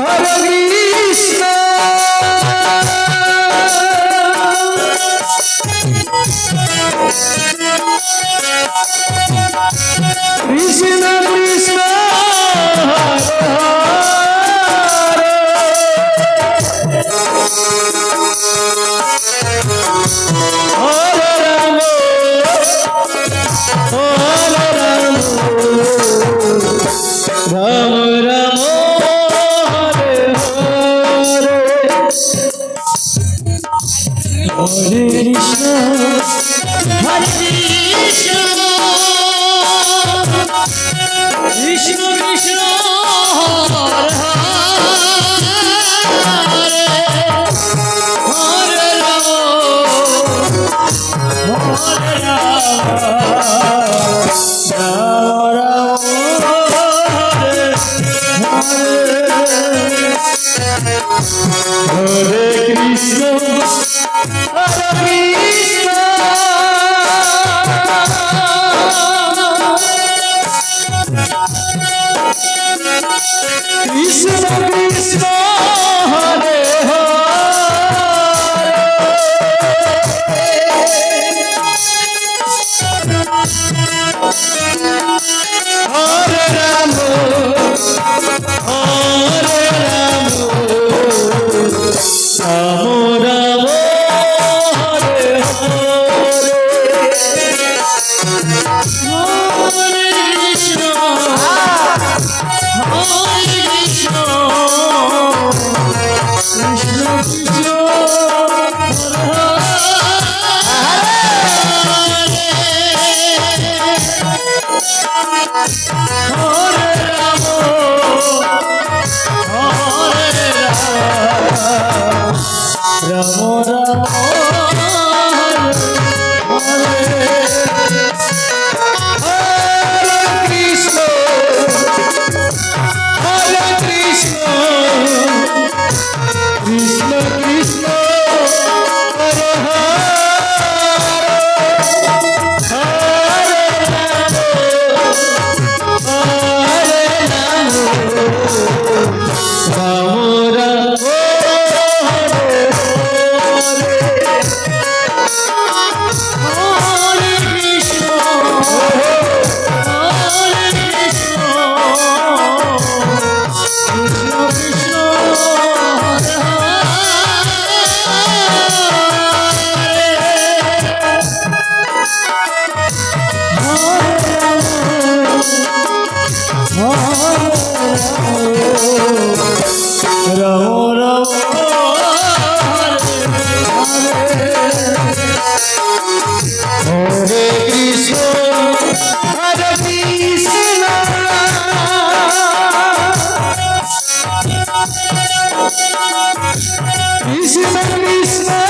Hare Krishna. しのるしの Krishna Krishna